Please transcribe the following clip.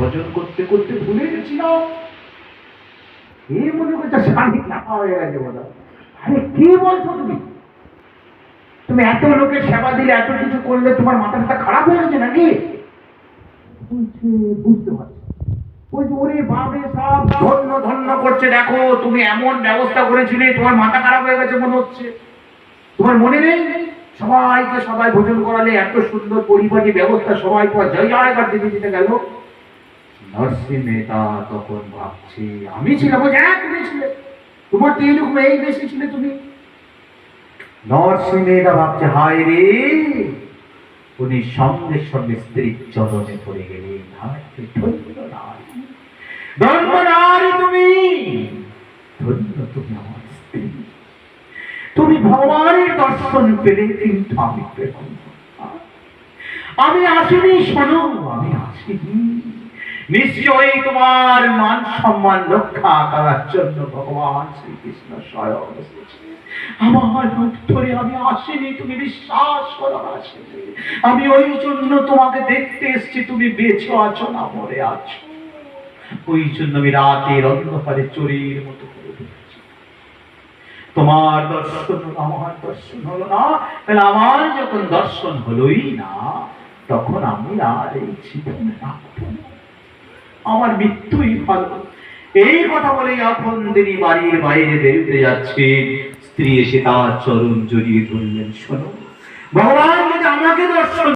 ভজন করতে করতে ভুলে গেছিলাম। মনে করছে স্বামী? চাপা হয়ে গেছে আরে কি বলছো তুমি? তুমি এত লোকের সেবা দিলে, এত কিছু করলে তোমার খারাপ হয়ে গেছে নাকি? বুঝতে ধন্য ধন্য করছে, দেখো, তুমি এমন ব্যবস্থা করেছিলে, তোমার মাথা খারাপ হয়ে গেছে মনে হচ্ছে। তোমার মনে নেই? সবাইকে সবাই ভোজন করালে এত সুন্দর পরিপাটি ব্যবস্থা সবাই তোমার জয় জয়কার দিতে দিতে গেল। নরসিংহ মেহতা তখন ভাবছি আমি ছিলাম হ্যাঁ তুমি ছিলে তোমার তো এইরকম এই বেশি ছিলে তুমি? নরসিংহ মেহতা ভাবছে হায় রে! উনি সঙ্গে সঙ্গে স্ত্রীর চরণে পড়ে নারী। ধন্য নারী তুমি! ধন্য তুমি আমার স্ত্রী। তুমি ভগবানের দর্শন পেলে, কিন্তু আমি পেলাম আমি আসিনি, শোনো। আমি আসিনি। নিশ্চয়ই তোমার মান সম্মান রক্ষা করার জন্য ভগবান শ্রীকৃষ্ণ স্বয়ং। আমার রূপ ধরে আমি আসিনি, তুমি বিশ্বাস করো আসিনি আমি ওই জন্য তোমাকে দেখতে এসেছি, তুমি বেঁচে আছো না, মরে আছো ওই জন্য আমি রাতের অন্ধকারে চোরের মতো তোমার দর্শন হলো, আমার দর্শন হলো না তাহলে আমার যখন দর্শন হলোই না, তখন আমি আর এই জীবনে রাখব না। আমার মৃত্যুই ভালো। এই কথা বলে এখন তিনি বাড়ির বাইরে বেরোতে যাচ্ছে। স্ত্রী এসে তার চরণ জড়িয়ে ধরলেন, শোনো। ভগবান যদি আমাকে দর্শন